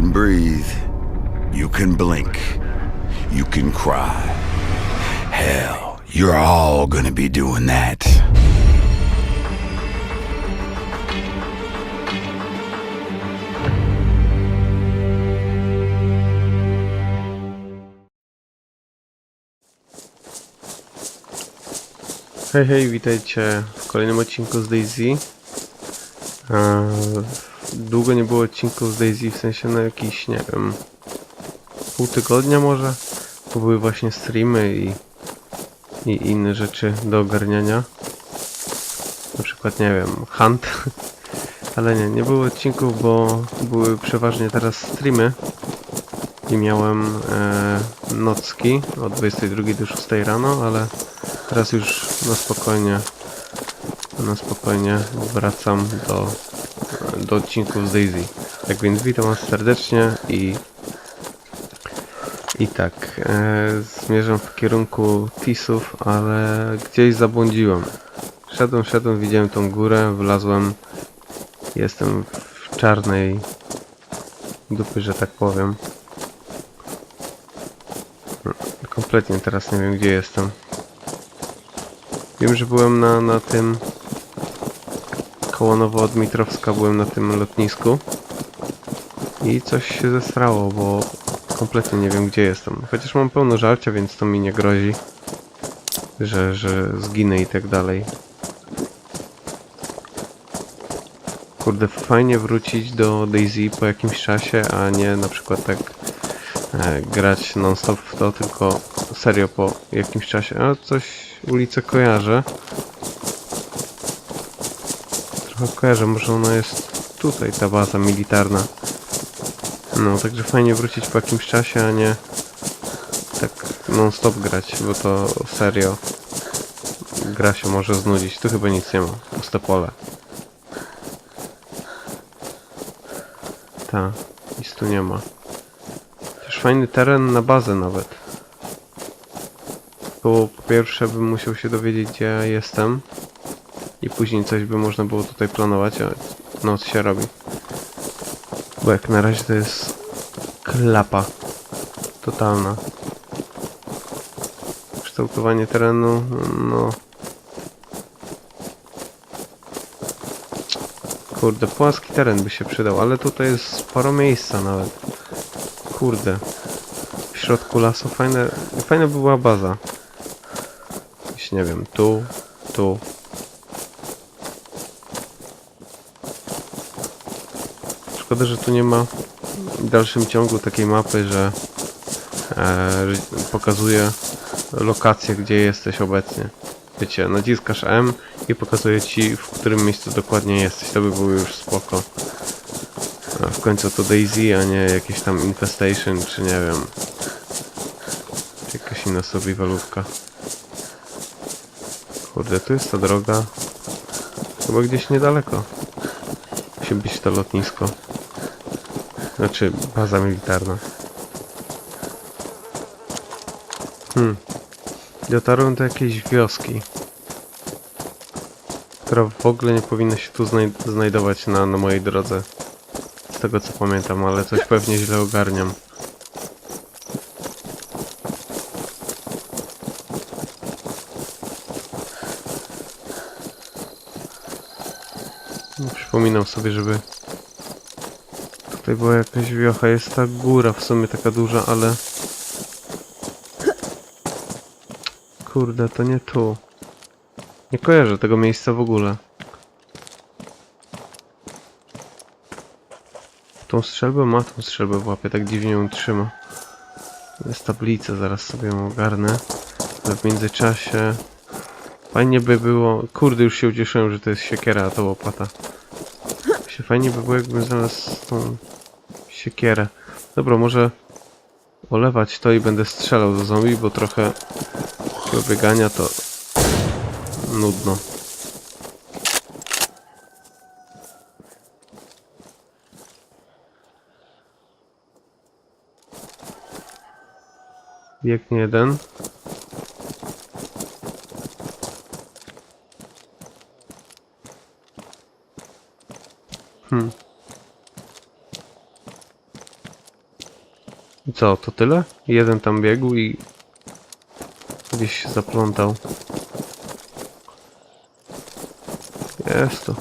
can breathe. You can blink. You can cry. Hell, you're all gonna be doing that. Hej, hej, witajcie w kolejnym odcinku z Daisy. Długo nie było odcinków z Daisy, w sensie na jakiś, nie wiem, pół tygodnia może, bo były właśnie streamy i, i inne rzeczy do ogarniania. Na przykład, nie wiem, Hunt. Ale nie, nie było odcinków, bo były przeważnie teraz streamy i miałem e, nocki od 22 do 6 rano, ale teraz już na spokojnie na spokojnie wracam do, do odcinków z. Tak więc witam was serdecznie i i tak, e, zmierzam w kierunku Tisów, ale gdzieś zabłądziłem. Szedłem, szedłem, widziałem tą górę, wlazłem, jestem w czarnej dupy, że tak powiem. Kompletnie teraz nie wiem gdzie jestem. Wiem, że byłem na, na tym koło Nowo-Dmitrowska, byłem na tym lotnisku i coś się zesrało, bo kompletnie nie wiem gdzie jestem. Chociaż mam pełno żarcia, więc to mi nie grozi, że, że zginę i tak dalej. Kurde, fajnie wrócić do Daisy po jakimś czasie, a nie na przykład tak e, grać non-stop w to, tylko serio po jakimś czasie. A coś ulicę kojarzę. Trochę kojarzę, może ona jest tutaj, ta baza militarna. No, także fajnie wrócić po jakimś czasie, a nie tak non-stop grać, bo to serio gra się może znudzić. Tu chyba nic nie ma, puste pole. Ta, nic tu nie ma. Też fajny teren na bazę nawet. Bo po pierwsze bym musiał się dowiedzieć gdzie ja jestem i później coś by można było tutaj planować, a noc się robi. Bo jak na razie to jest klapa totalna. Kształtowanie terenu, no... Kurde, płaski teren by się przydał, ale tutaj jest sporo miejsca nawet. Kurde. W środku lasu fajne, fajna by była baza. Gdzieś, nie wiem, tu, tu. Szkoda, że tu nie ma w dalszym ciągu takiej mapy, że e, pokazuje lokację, gdzie jesteś obecnie. Wiecie, naciskasz M i pokazuje ci, w którym miejscu dokładnie jesteś. To by było już spoko. A w końcu to Daisy, a nie jakieś tam Infestation, czy nie wiem. Jakaś inna survivalówka. Kurde, tu jest ta droga. Chyba gdzieś niedaleko. Musi być to lotnisko. Znaczy, baza militarna. Hmm. Dotarłem do jakiejś wioski. Która w ogóle nie powinna się tu znaj znajdować na, na mojej drodze. Z tego co pamiętam, ale coś pewnie źle ogarniam. Przypominam sobie, żeby tutaj była jakaś wiocha. Jest ta góra w sumie taka duża, ale... Kurde, to nie tu. Nie kojarzę tego miejsca w ogóle. Tą strzelbę ma tą strzelbę w łapie, tak dziwnie ją trzyma. Jest tablica, zaraz sobie ją ogarnę. Ale w międzyczasie... Fajnie by było... Kurde, już się ucieszyłem, że to jest siekiera, a to łopata. Się fajnie by było, jakbym znalazł tą siekierę. Dobra, może olewać to i będę strzelał do zombie, bo trochę takiego biegania to nudno. Biegnie jeden. Co, to tyle? Jeden tam biegł i gdzieś się zaplątał. Jest to.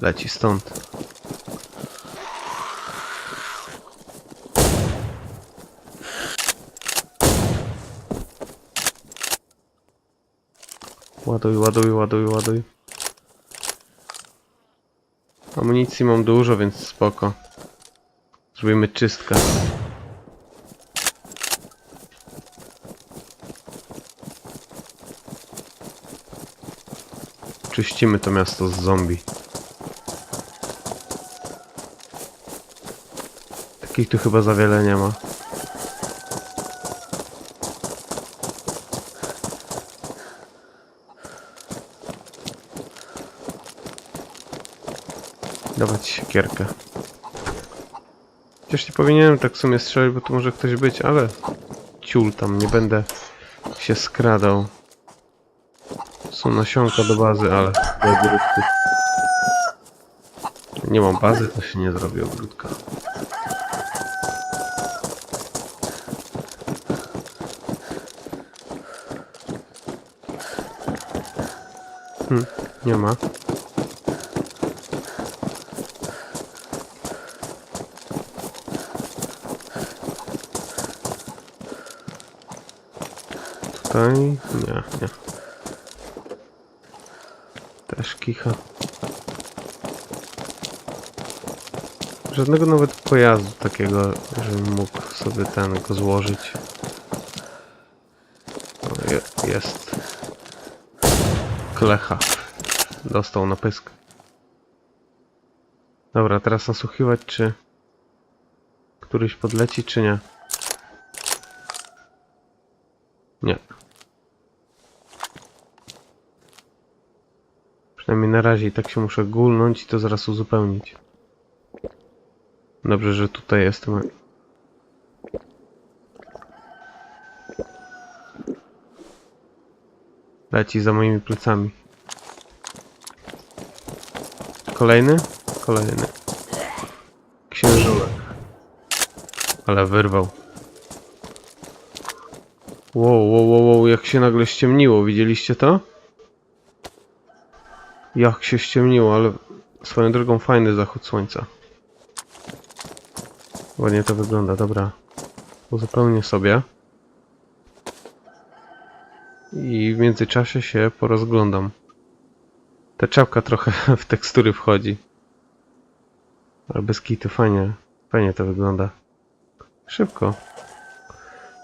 Leci stąd. Ładuj, ładuj, ładuj, ładuj. Amunicji mam dużo, więc spoko. Zrobimy czystkę. Czyścimy to miasto z zombie. Takich tu chyba za wiele nie ma. Dawać siekierkę. Chociaż nie powinienem tak w sumie strzelać, bo tu może ktoś być, ale ciul tam, nie będę się skradał. Są nasionka do bazy, ale do ogródku. Nie mam bazy, to się nie zrobi ogródka. Hm, nie ma. Tutaj? Nie. Też kicha. Żadnego nawet pojazdu takiego, żebym mógł sobie ten go złożyć. O, je, jest. Klecha. Dostał na pysk. Dobra, teraz nasłuchiwać, czy któryś podleci, czy nie. Nie. Przynajmniej na razie i tak się muszę gulnąć i to zaraz uzupełnić. Dobrze, że tutaj jestem. Leci za moimi plecami. Kolejny? Kolejny. Księżulek. Ale wyrwał. Wow, wow, wow, wow, jak się nagle ściemniło, widzieliście to? Jak się ściemniło, ale swoją drogą fajny zachód słońca. Ładnie to wygląda, dobra. Uzupełnię sobie. I w międzyczasie się porozglądam. Ta czapka trochę w tekstury wchodzi. Ale bez kitu fajnie, fajnie to wygląda. Szybko.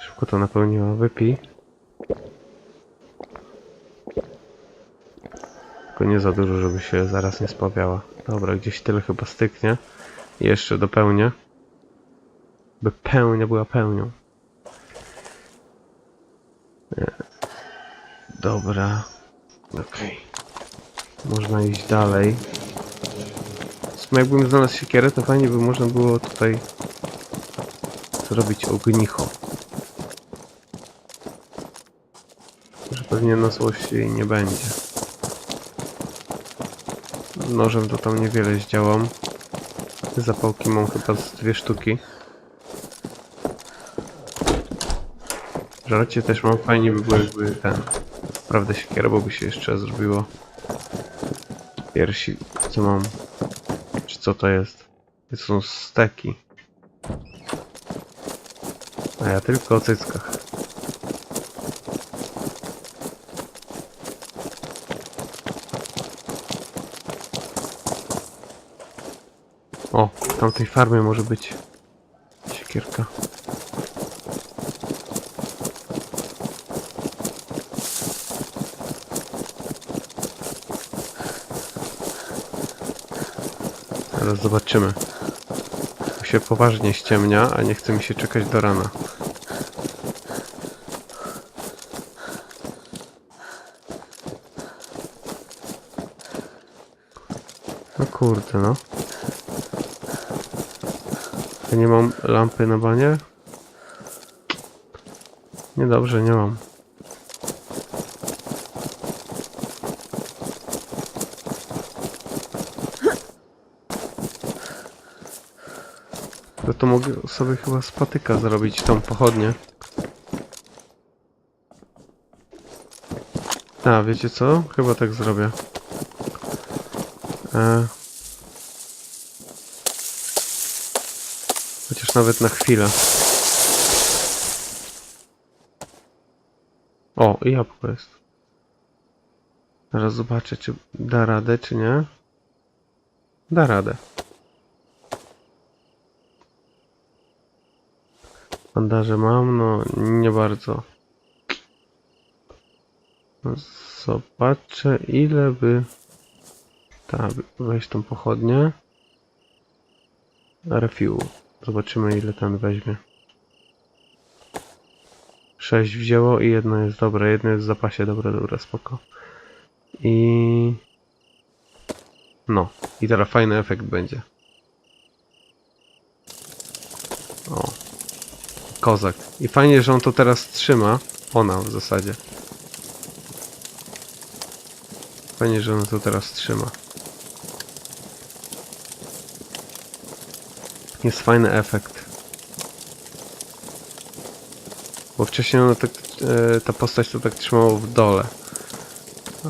Szybko to napełniła. Wypij. Tylko nie za dużo, żeby się zaraz nie spławiała. Dobra, gdzieś tyle chyba styknie. Jeszcze dopełnię. By pełnia była pełnią. Nie. Dobra. Okej. Można iść dalej. W sumie jakbym znalazł siekierę, to fajnie by można było tutaj zrobić ognicho. Że pewnie na złość jej nie będzie. Nożem to tam niewiele zdziałam. Zapałki mam chyba z dwie sztuki. Żarcie też mam fajnie by było jakby ten. Naprawdę siekiera, bo by się jeszcze zrobiło. Piersi, co mam? Czy co to jest? To są steki. A ja tylko o cyckach. W tamtej farmie może być siekierka. Zaraz zobaczymy. Tu się poważnie ściemnia, a nie chce mi się czekać do rana. No kurde, no. Ja nie mam lampy na banie. Niedobrze, nie mam. No to mogę sobie chyba z patyka zrobić tą pochodnię. A, wiecie co? Chyba tak zrobię. E nawet na chwilę. O, jabłko jest. Zaraz zobaczę, czy da radę, czy nie. Da radę. Bandaże mam, no nie bardzo. No, Zobaczę ile by... Tak, weź tą pochodnię. Refuel. Zobaczymy ile ten weźmie. 6 wzięło i jedno jest dobre, jedno jest w zapasie, dobra, dobra, spoko. I... No, i teraz fajny efekt będzie. O. Kozak. I fajnie, że on to teraz trzyma. Ona w zasadzie. Fajnie, że on to teraz trzyma. Jest fajny efekt. Bo wcześniej ona tak, e, ta postać to tak trzymało w dole.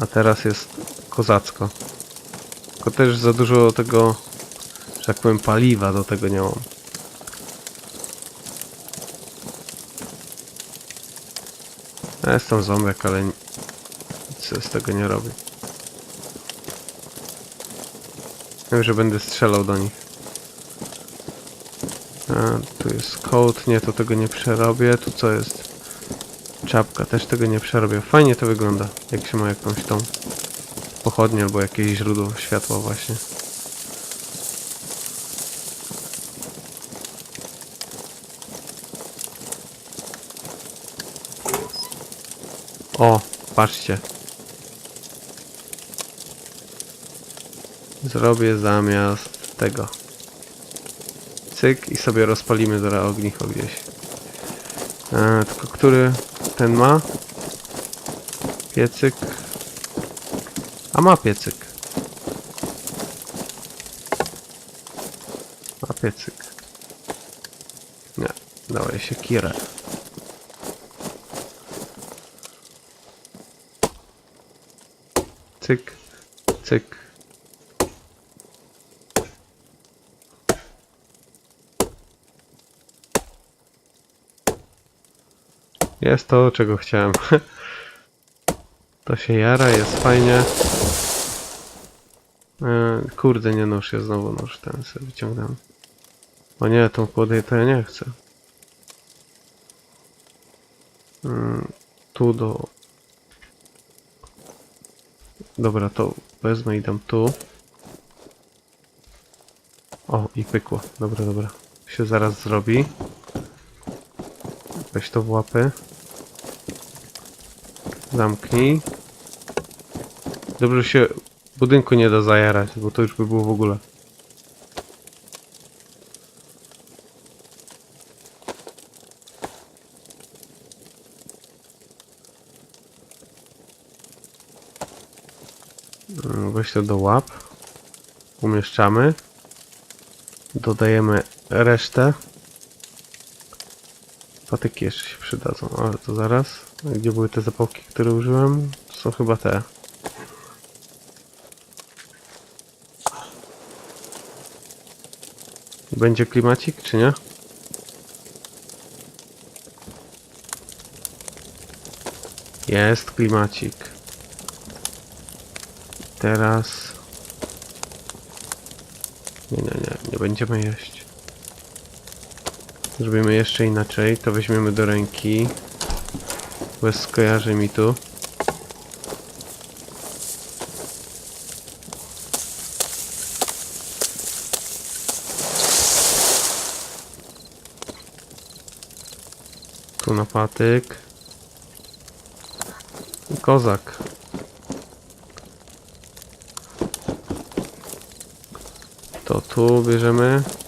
A teraz jest kozacko. Tylko też za dużo tego, że tak powiem, paliwa do tego nie mam. Ja jestem ząbek, ale nic z tego nie robię. Wiem, że będę strzelał do nich. A, tu jest coat, nie, to tego nie przerobię. Tu co jest? Czapka, też tego nie przerobię. Fajnie to wygląda, jak się ma jakąś tą pochodnię albo jakieś źródło światła właśnie. O, patrzcie. Zrobię zamiast tego. Cyk i sobie rozpalimy zaraz ognicho gdzieś. E, tylko który ten ma? Piecyk. A ma piecyk. Ma piecyk. Nie, dawaj się kirę. Cyk, cyk. Jest to, czego chciałem. To się jara, jest fajnie. E, kurde, nie nóż, ja znowu nóż ten sobie wyciągnąłem. O nie, tą kłodę to ja nie chcę. Mm, tu do... Dobra, to wezmę i dam tu. O, i pykło. Dobra, dobra. Się zaraz zrobi. Weź to w łapy. Zamknij. Dobrze się budynku nie da zajarać, bo to już by było w ogóle. Mm, Weź to do łap. Umieszczamy. Dodajemy resztę. Patyki jeszcze się przydadzą, ale to zaraz. Gdzie były te zapałki, które użyłem? To są chyba te. Będzie klimacik, czy nie? Jest klimacik. Teraz... Nie, nie, nie, nie będziemy jeść. Zrobimy jeszcze inaczej, to weźmiemy do ręki. Bez skojarzy mi tu. Tu na patyk. I kozak. To tu bierzemy.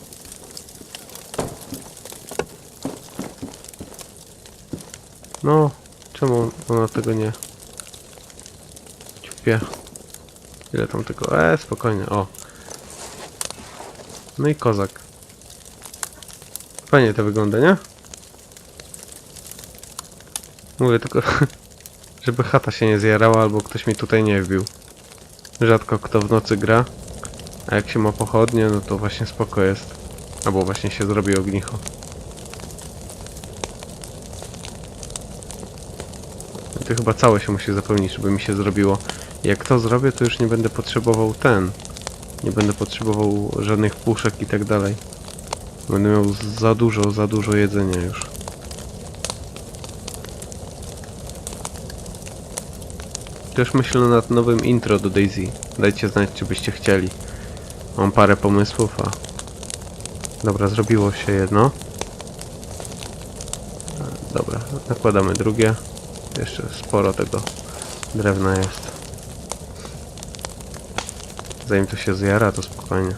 No, czemu ona tego nie ćpie? Ile tam tego? E, spokojnie, o. No i kozak. Fajnie to wygląda, nie? Mówię tylko, żeby chata się nie zjarała albo ktoś mi tutaj nie wbił. Rzadko kto w nocy gra, a jak się ma pochodnie, no to właśnie spoko jest. Albo właśnie się zrobi ognicho. To chyba całe się musi zapełnić, żeby mi się zrobiło. Jak to zrobię, to już nie będę potrzebował ten. Nie będę potrzebował żadnych puszek i tak dalej. Będę miał za dużo, za dużo jedzenia już. Też myślę nad nowym intro do Daisy. Dajcie znać, czy byście chcieli. Mam parę pomysłów, a... Dobra, zrobiło się jedno. Dobra, nakładamy drugie. Jeszcze sporo tego drewna jest. Zanim to się zjara, to spokojnie.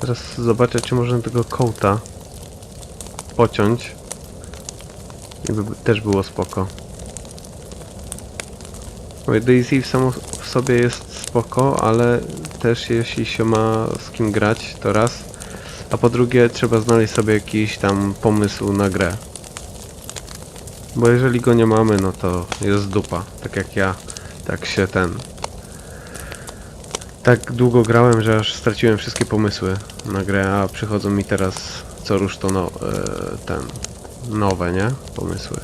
Teraz zobaczę, czy można tego kołta pociąć. I by też było spoko. Daisy w samo w sobie jest spoko, ale też jeśli się ma z kim grać, to raz. A po drugie, trzeba znaleźć sobie jakiś tam pomysł na grę. Bo jeżeli go nie mamy, no to jest dupa. Tak jak ja, tak się ten... Tak długo grałem, że aż straciłem wszystkie pomysły na grę, a przychodzą mi teraz co rusz to no, e, ten nowe, nie? Pomysły.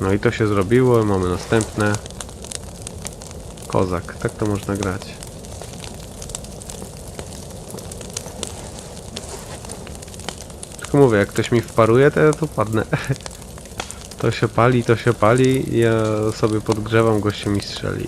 No i to się zrobiło, mamy następne. Kozak, tak to można grać. Tylko mówię, jak ktoś mi wparuje, to ja tu padnę. To się pali, to się pali, ja sobie podgrzewam, gościu mi strzeli.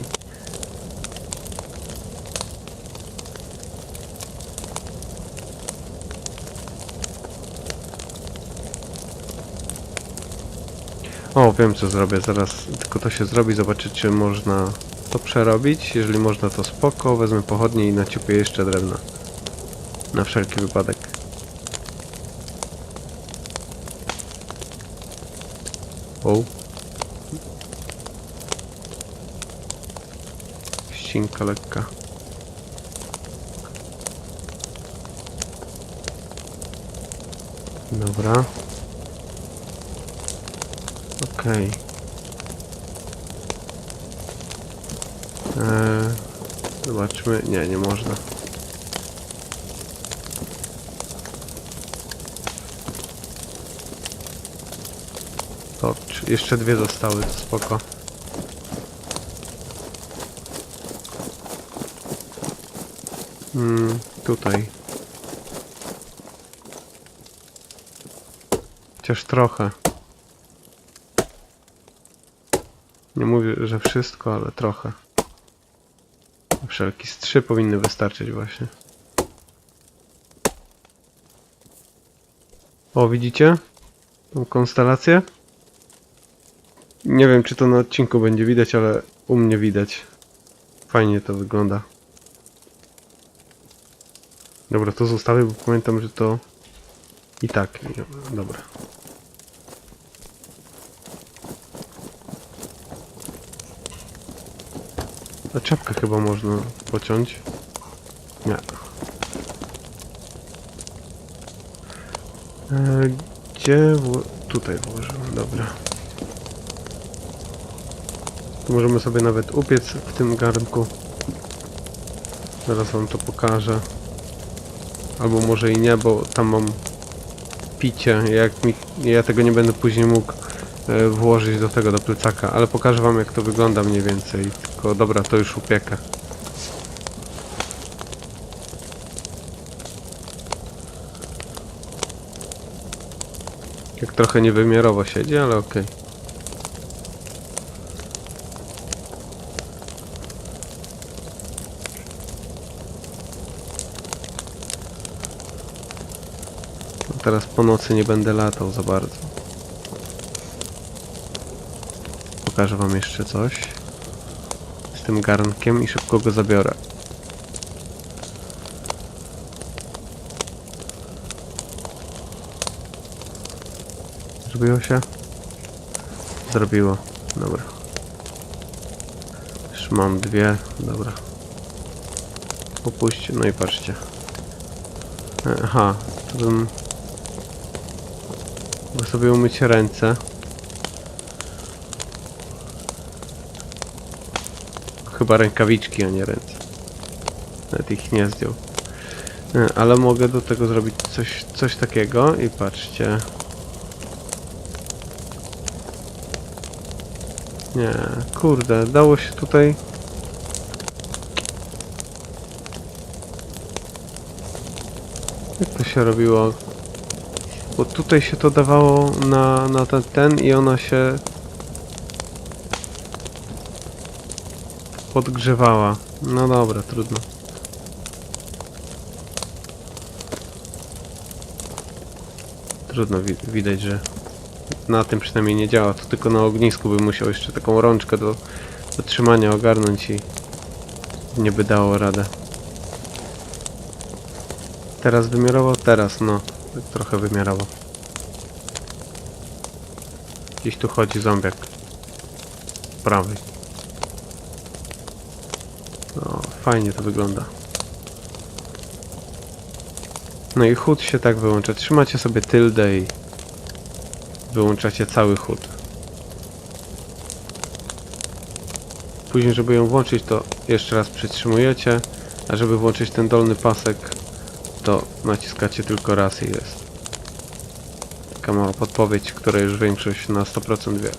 O, wiem co zrobię, zaraz tylko to się zrobi, zobaczę czy można to przerobić. Jeżeli można to spoko, wezmę pochodnie i naciupię jeszcze drewna. Na wszelki wypadek. O. Ścinka lekka. Dobra. Okej. Eee, zobaczmy. Nie, nie można. To czy- jeszcze dwie zostały, to spoko. Mm, tutaj. Chociaż trochę. Nie mówię, że wszystko, ale trochę. Wszelki z trzy powinny wystarczyć właśnie. O, widzicie? Tą konstelację? Nie wiem, czy to na odcinku będzie widać, ale u mnie widać. Fajnie to wygląda. Dobra, to zostawię, bo pamiętam, że to... I tak, dobra. A czapkę chyba można pociąć. Nie. E, gdzie. Tutaj włożyłem, dobra. Możemy sobie nawet upiec w tym garnku. Zaraz wam to pokażę. Albo może i nie, bo tam mam picie. Jak mi... Ja tego nie będę później mógł e, włożyć do tego, do plecaka. Ale pokażę wam jak to wygląda mniej więcej. Tylko dobra, to już upiekę. Jak trochę niewymiarowo siedzi, ale okej. No Teraz po nocy nie będę latał za bardzo. Pokażę wam jeszcze coś z tym garnkiem i szybko go zabiorę. Zrobiło się? Zrobiło. Dobra. Już mam dwie. Dobra. Opuśćcie. No i patrzcie. E, Aha, to bym... Mogę sobie umyć ręce. Chyba rękawiczki, a nie ręce. Nawet ich nie zdjął. E, Ale mogę do tego zrobić coś, coś takiego i patrzcie. Nie, kurde, dało się tutaj... Jak to się robiło? Bo tutaj się to dawało na, na ten, ten i ona się podgrzewała. No dobra, trudno. Trudno wi widać, że na tym przynajmniej nie działa. To tylko na ognisku by musiał jeszcze taką rączkę do, do trzymania ogarnąć i nie by dało radę. Teraz wymiarował? Teraz, no. Tak trochę wymiarował. Gdzieś tu chodzi zombiak. Prawy. No, fajnie to wygląda. No i chód się tak wyłącza. Trzymacie sobie tyldę i wyłączacie cały chód. Później, żeby ją włączyć, to jeszcze raz przytrzymujecie, a żeby włączyć ten dolny pasek, to naciskacie tylko raz i jest. Taka mała podpowiedź, która już większość na 100% wie.